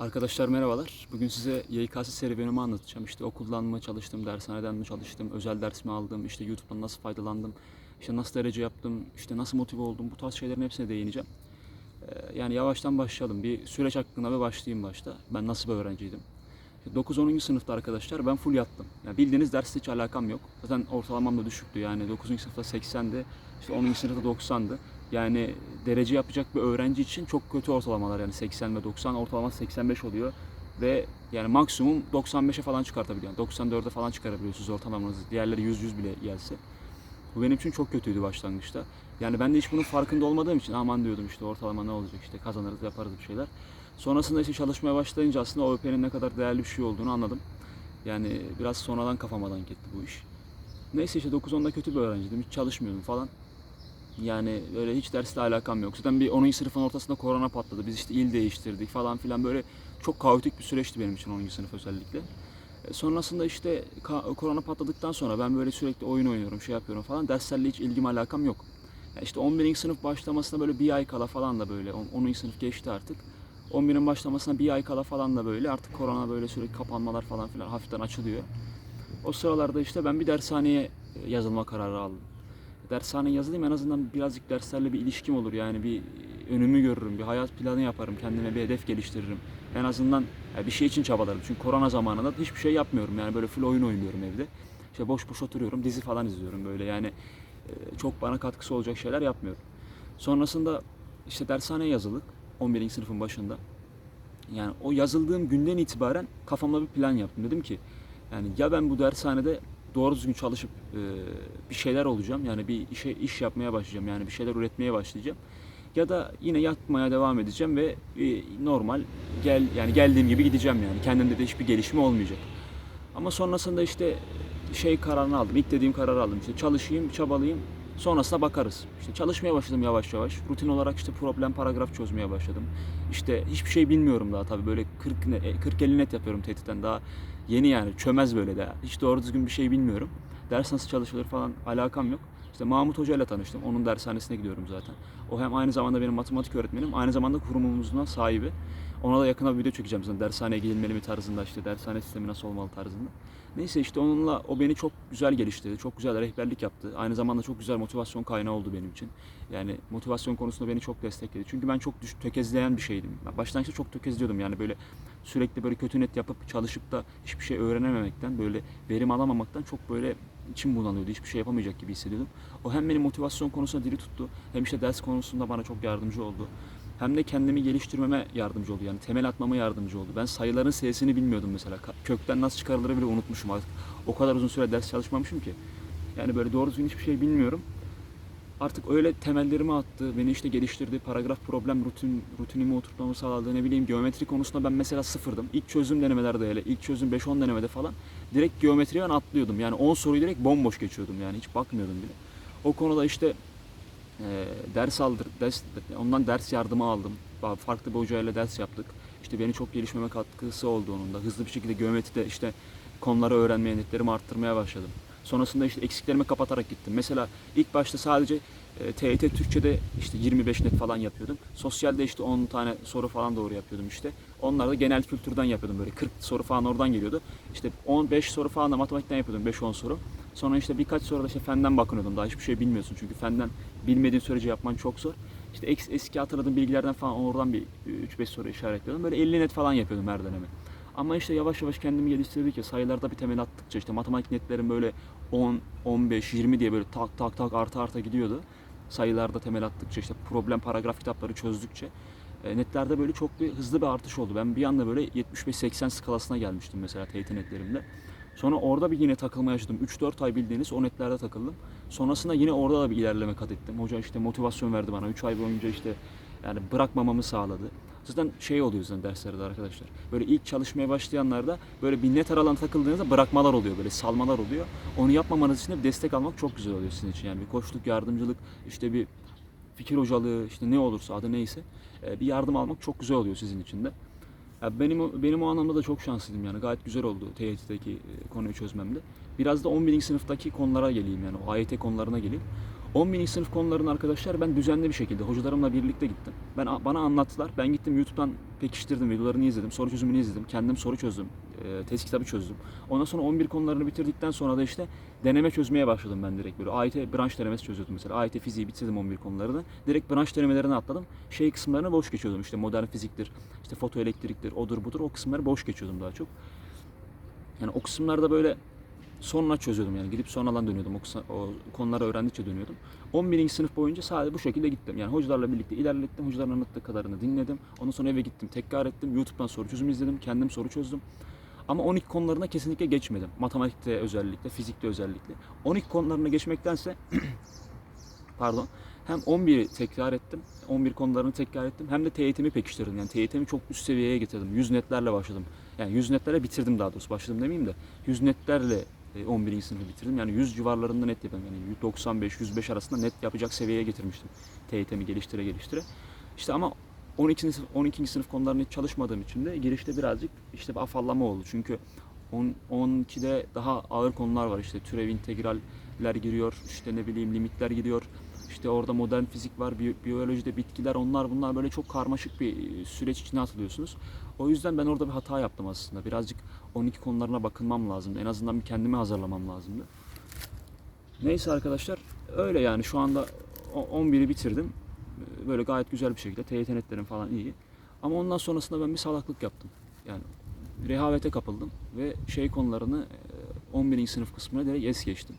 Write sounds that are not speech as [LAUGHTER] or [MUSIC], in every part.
Arkadaşlar merhabalar. Bugün size YKS serüvenimi anlatacağım. İşte okuldan mı çalıştım, dershaneden mi çalıştım, özel ders mi aldım, işte YouTube'dan nasıl faydalandım, işte nasıl derece yaptım, işte nasıl motive oldum, bu tarz şeylerin hepsine değineceğim. Ee, Yani yavaştan başlayalım. Bir süreç hakkında bir başlayayım başta. Ben nasıl bir öğrenciydim? 9-10. sınıfta arkadaşlar ben full yattım. Yani bildiğiniz dersle hiç alakam yok. Zaten ortalamam da düşüktü yani 9. sınıfta 80'di, işte 10. sınıfta 90'dı. Yani derece yapacak bir öğrenci için çok kötü ortalamalar yani 80 ve 90 ortalama 85 oluyor ve yani maksimum 95'e falan çıkartabiliyor. Yani 94'e falan çıkarabiliyorsunuz ortalamanızı. Diğerleri 100 100 bile gelse. Bu benim için çok kötüydü başlangıçta. Yani ben de hiç bunun farkında olmadığım için aman diyordum işte ortalama ne olacak işte kazanırız yaparız bir şeyler. Sonrasında işte çalışmaya başlayınca aslında OÖP'nin ne kadar değerli bir şey olduğunu anladım. Yani biraz sonradan kafama dank etti bu iş. Neyse işte 9-10'da kötü bir öğrenciydim. Hiç çalışmıyordum falan. Yani böyle hiç dersle alakam yok. Zaten bir 10. sınıfın ortasında korona patladı. Biz işte il değiştirdik falan filan böyle çok kaotik bir süreçti benim için 10. sınıf özellikle. E, Sonrasında işte korona patladıktan sonra ben böyle sürekli oyun oynuyorum, şey yapıyorum falan. Derslerle hiç ilgim alakam yok. Ya işte 11. sınıf başlamasına böyle bir ay kala falan da böyle, 10. sınıf geçti artık. 11'in başlamasına bir ay kala falan da böyle artık korona böyle sürekli kapanmalar falan filan hafiften açılıyor. O sıralarda işte ben bir dershaneye e, yazılma kararı aldım. Dershaneye yazılayım en azından birazcık derslerle bir ilişkim olur yani bir önümü görürüm, bir hayat planı yaparım, kendime bir hedef geliştiririm. En azından bir şey için çabalarım. Çünkü korona zamanında hiçbir şey yapmıyorum yani böyle full oyun oynuyorum evde. İşte boş boş oturuyorum, dizi falan izliyorum böyle yani e, çok bana katkısı olacak şeyler yapmıyorum. Sonrasında işte dershaneye yazıldık 11. sınıfın başında. Yani o yazıldığım günden itibaren kafamda bir plan yaptım. Dedim ki yani ya ben bu dershanede doğru düzgün çalışıp e, bir şeyler olacağım. Yani bir işe iş yapmaya başlayacağım. Yani bir şeyler üretmeye başlayacağım. Ya da yine yatmaya devam edeceğim ve e, normal gel yani geldiğim gibi gideceğim yani. Kendimde de hiçbir gelişme olmayacak. Ama sonrasında işte şey kararını aldım. İlk dediğim kararı aldım. İşte çalışayım, çabalayayım. Sonrasında bakarız. İşte çalışmaya başladım yavaş yavaş. Rutin olarak işte problem paragraf çözmeye başladım. İşte hiçbir şey bilmiyorum daha tabii. Böyle 40 ne- 40 50 net yapıyorum TET'ten daha yeni yani çömez böyle de. Hiç doğru düzgün bir şey bilmiyorum. Ders nasıl çalışılır falan alakam yok. İşte Mahmut Hoca ile tanıştım. Onun dershanesine gidiyorum zaten. O hem aynı zamanda benim matematik öğretmenim, aynı zamanda kurumumuzun sahibi. Ona da yakına bir video çekeceğim zaten. Dershaneye gidilmeli mi tarzında işte dershane sistemi nasıl olmalı tarzında. Neyse işte onunla o beni çok güzel geliştirdi. Çok güzel rehberlik yaptı. Aynı zamanda çok güzel motivasyon kaynağı oldu benim için. Yani motivasyon konusunda beni çok destekledi. Çünkü ben çok düş, tökezleyen bir şeydim. Ben başlangıçta çok tökezliyordum yani böyle sürekli böyle kötü net yapıp çalışıp da hiçbir şey öğrenememekten böyle verim alamamaktan çok böyle içim bulanıyordu. Hiçbir şey yapamayacak gibi hissediyordum. O hem beni motivasyon konusunda diri tuttu hem işte ders konusunda bana çok yardımcı oldu. Hem de kendimi geliştirmeme yardımcı oldu. Yani temel atmama yardımcı oldu. Ben sayıların sesini bilmiyordum mesela. Kökten nasıl çıkarılır bile unutmuşum artık. O kadar uzun süre ders çalışmamışım ki. Yani böyle doğru düzgün hiçbir şey bilmiyorum. Artık öyle temellerimi attı. Beni işte geliştirdi. Paragraf problem rutin rutinimi oturtmamı sağladı. Ne bileyim geometri konusunda ben mesela sıfırdım. İlk çözüm denemelerde hele. ilk çözüm 5-10 denemede falan. Direkt geometriye ben atlıyordum. Yani 10 soruyu direkt bomboş geçiyordum yani. Hiç bakmıyordum bile. O konuda işte e, ders aldır, ders, ondan ders yardımı aldım. Farklı bir hocayla ders yaptık. İşte beni çok gelişmeme katkısı oldu onun da. Hızlı bir şekilde geometride işte konuları öğrenmeye, netlerimi arttırmaya başladım. Sonrasında işte eksiklerimi kapatarak gittim. Mesela ilk başta sadece e, TYT Türkçe'de işte 25 net falan yapıyordum. Sosyalde işte 10 tane soru falan doğru yapıyordum işte. Onlar da genel kültürden yapıyordum böyle 40 soru falan oradan geliyordu. İşte 15 soru falan da matematikten yapıyordum 5-10 soru. Sonra işte birkaç soru da işte fenden bakınıyordum. Daha hiçbir şey bilmiyorsun çünkü fenden bilmediğin sürece yapman çok zor. İşte eski hatırladığım bilgilerden falan oradan bir 3-5 soru işaretliyordum. Böyle 50 net falan yapıyordum her dönemi. Ama işte yavaş yavaş kendimi geliştirdikçe sayılarda bir temel attıkça işte matematik netlerim böyle 10, 15, 20 diye böyle tak tak tak arta arta gidiyordu. Sayılarda temel attıkça işte problem paragraf kitapları çözdükçe e, netlerde böyle çok bir hızlı bir artış oldu. Ben bir anda böyle 75-80 skalasına gelmiştim mesela TYT netlerimde. Sonra orada bir yine takılma yaşadım. 3-4 ay bildiğiniz o netlerde takıldım. Sonrasında yine orada da bir ilerleme kat ettim. Hoca işte motivasyon verdi bana. 3 ay boyunca işte yani bırakmamamı sağladı. Zaten şey oluyor zaten derslerde arkadaşlar. Böyle ilk çalışmaya başlayanlarda böyle bir net aralan takıldığınızda bırakmalar oluyor. Böyle salmalar oluyor. Onu yapmamanız için de bir destek almak çok güzel oluyor sizin için. Yani bir koçluk, yardımcılık, işte bir fikir hocalığı, işte ne olursa adı neyse e, bir yardım almak çok güzel oluyor sizin için de. Ya benim benim o anlamda da çok şanslıydım yani gayet güzel oldu TYT'deki e, konuyu çözmemde. Biraz da 11. sınıftaki konulara geleyim yani o AYT konularına geleyim. 11. sınıf konularını arkadaşlar ben düzenli bir şekilde hocalarımla birlikte gittim. Ben bana anlattılar. Ben gittim YouTube'dan pekiştirdim, videolarını izledim, soru çözümünü izledim, kendim soru çözdüm, e, test kitabı çözdüm. Ondan sonra 11 konularını bitirdikten sonra da işte deneme çözmeye başladım ben direkt böyle. AYT branş denemesi çözüyordum mesela. AYT fiziği bitirdim 11 konularını. Direkt branş denemelerine atladım. Şey kısımlarını boş geçiyordum. İşte modern fiziktir, işte fotoelektriktir, odur budur. O kısımları boş geçiyordum daha çok. Yani o kısımlarda böyle sonra çözüyordum yani gidip sonradan dönüyordum o, o konuları öğrendikçe dönüyordum. 11. sınıf boyunca sadece bu şekilde gittim. Yani hocalarla birlikte ilerlettim. Hocaların anlattığı kadarını dinledim. Ondan sonra eve gittim. Tekrar ettim. YouTube'dan soru çözümü izledim. Kendim soru çözdüm. Ama 12 konularına kesinlikle geçmedim. Matematikte özellikle, fizikte özellikle. 12 konularına geçmektense [CLEARS THROAT] pardon hem 11'i tekrar ettim. 11 konularını tekrar ettim. Hem de TYT'mi pekiştirdim. Yani TYT'mi çok üst seviyeye getirdim. 100 netlerle başladım. Yani 100 netlerle bitirdim daha doğrusu. Başladım demeyeyim de. 100 netlerle e, 11. sınıfı bitirdim. Yani 100 civarlarında net yapıyorum. Yani 95-105 arasında net yapacak seviyeye getirmiştim. TYT'mi geliştire geliştire. İşte ama 12. sınıf, 12. sınıf konularını hiç çalışmadığım için de girişte birazcık işte bir afallama oldu. Çünkü 10, 12'de daha ağır konular var. İşte türev integraller giriyor. işte ne bileyim limitler giriyor. İşte orada modern fizik var, biyo- biyolojide bitkiler, onlar bunlar böyle çok karmaşık bir süreç içine atılıyorsunuz. O yüzden ben orada bir hata yaptım aslında. Birazcık 12 konularına bakınmam lazımdı. En azından bir kendimi hazırlamam lazımdı. Neyse arkadaşlar öyle yani şu anda o- 11'i bitirdim. Böyle gayet güzel bir şekilde TYT netlerim falan iyi. Ama ondan sonrasında ben bir salaklık yaptım. Yani rehavete kapıldım ve şey konularını e, 11. sınıf kısmına direkt es geçtim.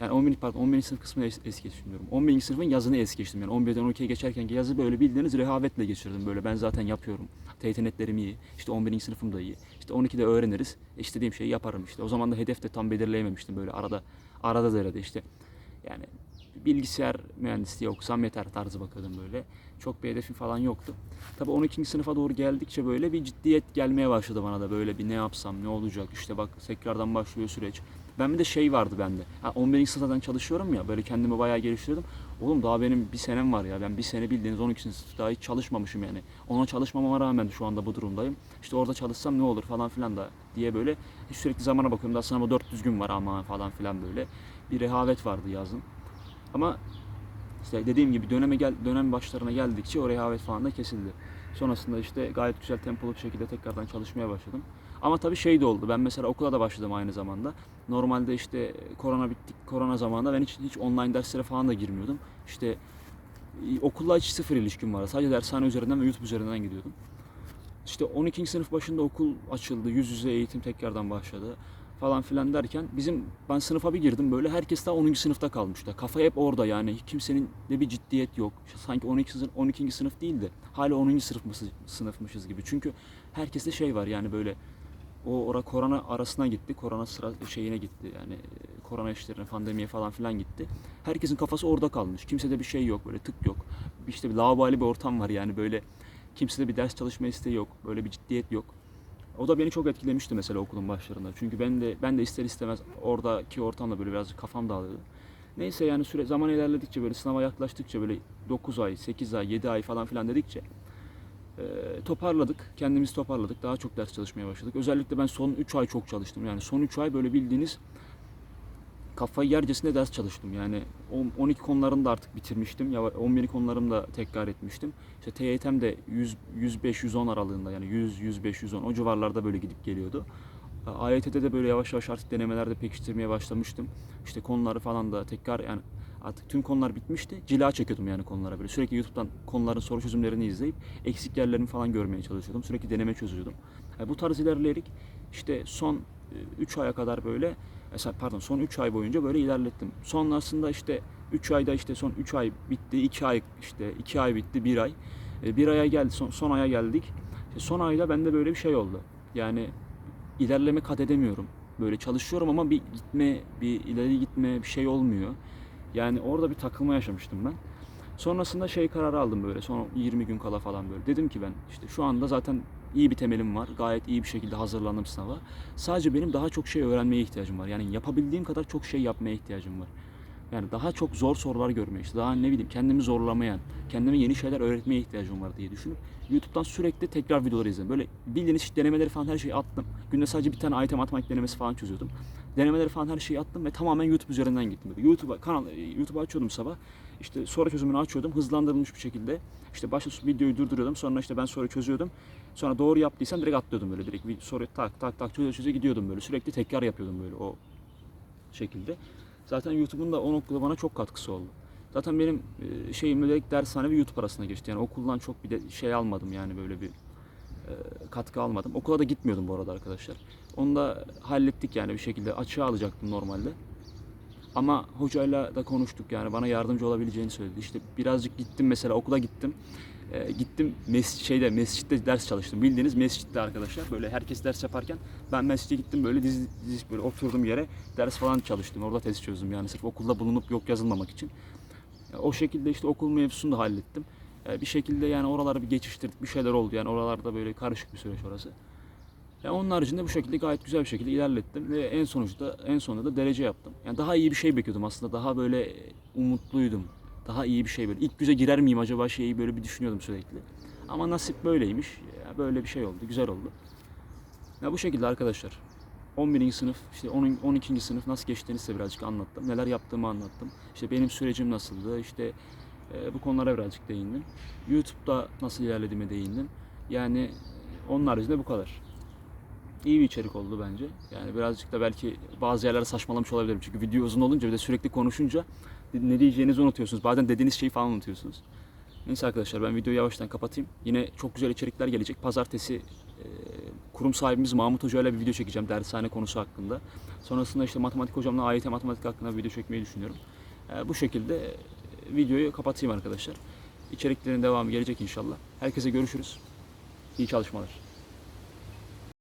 Yani 11. pardon 11. sınıf kısmını es, es geçtim diyorum. 11. sınıfın yazını es geçtim. Yani 11'den 12'ye geçerken yazı böyle bildiğiniz rehavetle geçirdim. Böyle ben zaten yapıyorum. TYT netlerim iyi. İşte 11. sınıfım da iyi. İşte 12'de öğreniriz. E şeyi yaparım işte. O zaman da hedef de tam belirleyememiştim böyle arada arada derede işte. Yani bilgisayar mühendisliği okusam yeter tarzı bakıyordum böyle. Çok bir hedefim falan yoktu. Tabii 12. sınıfa doğru geldikçe böyle bir ciddiyet gelmeye başladı bana da böyle bir ne yapsam ne olacak işte bak tekrardan başlıyor süreç. Ben bir de şey vardı bende. Ha, 11. sınıftan çalışıyorum ya böyle kendimi bayağı geliştirdim. Oğlum daha benim bir senem var ya. Ben bir sene bildiğiniz 12. sınıf daha hiç çalışmamışım yani. Ona çalışmamama rağmen şu anda bu durumdayım. İşte orada çalışsam ne olur falan filan da diye böyle sürekli zamana bakıyorum. Daha sınava 400 gün var ama falan filan böyle. Bir rehavet vardı yazın. Ama işte dediğim gibi döneme gel dönem başlarına geldikçe o rehavet falan da kesildi. Sonrasında işte gayet güzel tempolu bir şekilde tekrardan çalışmaya başladım. Ama tabii şey de oldu. Ben mesela okula da başladım aynı zamanda. Normalde işte korona bittik, korona zamanında ben hiç, hiç online derslere falan da girmiyordum. İşte e, okulla hiç sıfır ilişkim vardı. Sadece dershane üzerinden ve YouTube üzerinden gidiyordum. İşte 12. sınıf başında okul açıldı, yüz yüze eğitim tekrardan başladı falan filan derken bizim ben sınıfa bir girdim böyle herkes daha 10. sınıfta kalmıştı. Kafa hep orada yani kimsenin de bir ciddiyet yok. Sanki 12. sınıf, 12. sınıf değil de hala 10. sınıfmışız, sınıfmışız gibi. Çünkü herkeste şey var yani böyle o ora korona arasına gitti. Korona sıra şeyine gitti. Yani korona işlerine, pandemiye falan filan gitti. Herkesin kafası orada kalmış. Kimsede bir şey yok böyle tık yok. İşte bir lavabali bir ortam var yani böyle kimsede bir ders çalışma isteği yok. Böyle bir ciddiyet yok. O da beni çok etkilemişti mesela okulun başlarında. Çünkü ben de ben de ister istemez oradaki ortamda böyle birazcık kafam dağılıyordu. Neyse yani süre zaman ilerledikçe böyle sınava yaklaştıkça böyle 9 ay, 8 ay, 7 ay falan filan dedikçe e, toparladık. Kendimizi toparladık. Daha çok ders çalışmaya başladık. Özellikle ben son 3 ay çok çalıştım. Yani son 3 ay böyle bildiğiniz kafayı yercesine ders çalıştım. Yani on- 12 konularını da artık bitirmiştim. Ya 11 konularımı da tekrar etmiştim. İşte TYT'm de 100 105 110 aralığında yani 100 105 110 o civarlarda böyle gidip geliyordu. AYT'de de böyle yavaş yavaş artık denemelerde pekiştirmeye başlamıştım. İşte konuları falan da tekrar yani artık tüm konular bitmişti. Cila çekiyordum yani konulara böyle. Sürekli YouTube'dan konuların soru çözümlerini izleyip eksik yerlerini falan görmeye çalışıyordum. Sürekli deneme çözüyordum. Yani bu tarz ilerleyerek işte son 3 aya kadar böyle mesela pardon son 3 ay boyunca böyle ilerlettim. Sonrasında işte 3 ayda işte son 3 ay bitti, 2 ay işte 2 ay bitti, 1 ay. E, Bir aya geldi, son, son aya geldik. İşte son ayda bende böyle bir şey oldu. Yani ilerleme kat edemiyorum. Böyle çalışıyorum ama bir gitme, bir ileri gitme bir şey olmuyor. Yani orada bir takılma yaşamıştım ben. Sonrasında şey kararı aldım böyle son 20 gün kala falan böyle. Dedim ki ben işte şu anda zaten iyi bir temelim var. Gayet iyi bir şekilde hazırlandım sınava. Sadece benim daha çok şey öğrenmeye ihtiyacım var. Yani yapabildiğim kadar çok şey yapmaya ihtiyacım var. Yani daha çok zor sorular görmeye işte daha ne bileyim kendimi zorlamayan, kendime yeni şeyler öğretmeye ihtiyacım var diye düşünüp YouTube'dan sürekli tekrar videoları izledim. Böyle bildiğiniz denemeleri falan her şeyi attım. Günde sadece bir tane item matematik denemesi falan çözüyordum. Denemeleri falan her şeyi attım ve tamamen YouTube üzerinden gittim. Böyle YouTube'a kanal YouTube'a açıyordum sabah. İşte soru çözümünü açıyordum hızlandırılmış bir şekilde. İşte başta videoyu durduruyordum. Sonra işte ben soru çözüyordum. Sonra doğru yaptıysam direkt atlıyordum böyle direkt. Bir soruyu tak tak tak çöze çöze gidiyordum böyle. Sürekli tekrar yapıyordum böyle o şekilde. Zaten YouTube'un da o noktada bana çok katkısı oldu. Zaten benim e, şeyim direkt dershane ve YouTube arasına geçti. Yani okuldan çok bir de şey almadım yani böyle bir e, katkı almadım. Okula da gitmiyordum bu arada arkadaşlar. Onu da hallettik yani bir şekilde açığa alacaktım normalde. Ama hocayla da konuştuk yani bana yardımcı olabileceğini söyledi. İşte birazcık gittim mesela okula gittim. E, gittim mes şeyde mescitte ders çalıştım. Bildiğiniz mescitte arkadaşlar. Böyle herkes ders yaparken ben mescide gittim böyle diz, diz böyle oturdum yere ders falan çalıştım. Orada test çözdüm yani sırf okulda bulunup yok yazılmamak için. E, o şekilde işte okul mevzusunu da hallettim. E, bir şekilde yani oraları bir geçiştirdik. Bir şeyler oldu yani oralarda böyle karışık bir süreç orası. Ya onun haricinde bu şekilde gayet güzel bir şekilde ilerlettim ve en sonuçta en sonunda da derece yaptım. Yani daha iyi bir şey bekliyordum aslında. Daha böyle umutluydum. Daha iyi bir şey böyle. İlk yüze girer miyim acaba şeyi böyle bir düşünüyordum sürekli. Ama nasip böyleymiş. Ya böyle bir şey oldu. Güzel oldu. Ya bu şekilde arkadaşlar. 11. sınıf, işte 10, 12. sınıf nasıl geçtiğini size birazcık anlattım. Neler yaptığımı anlattım. İşte benim sürecim nasıldı. İşte e, bu konulara birazcık değindim. YouTube'da nasıl ilerlediğime değindim. Yani e, onun haricinde bu kadar iyi bir içerik oldu bence. Yani birazcık da belki bazı yerlere saçmalamış olabilirim. Çünkü video uzun olunca bir de sürekli konuşunca ne diyeceğinizi unutuyorsunuz. Bazen dediğiniz şeyi falan unutuyorsunuz. Neyse arkadaşlar ben videoyu yavaştan kapatayım. Yine çok güzel içerikler gelecek. Pazartesi e, kurum sahibimiz Mahmut Hoca ile bir video çekeceğim dershane konusu hakkında. Sonrasında işte matematik hocamla AYT matematik hakkında bir video çekmeyi düşünüyorum. E, bu şekilde videoyu kapatayım arkadaşlar. İçeriklerin devamı gelecek inşallah. Herkese görüşürüz. İyi çalışmalar.